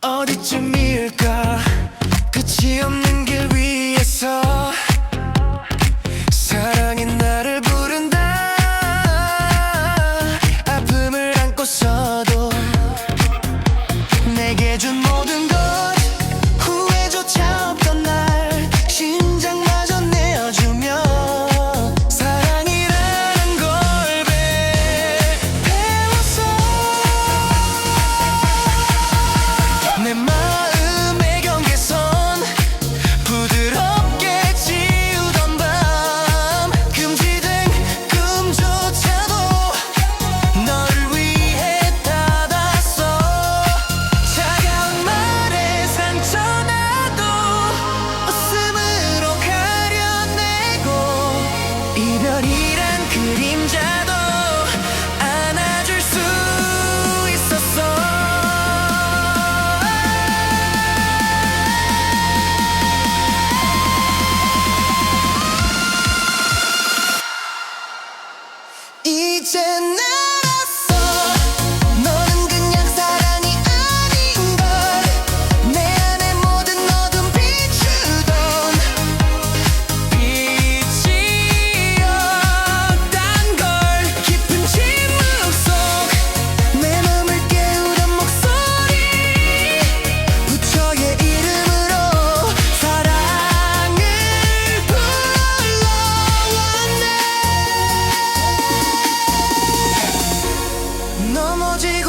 어디쯤일까? 끝이 없는 그림자도 안아줄 수 있었어. 이제 나 오직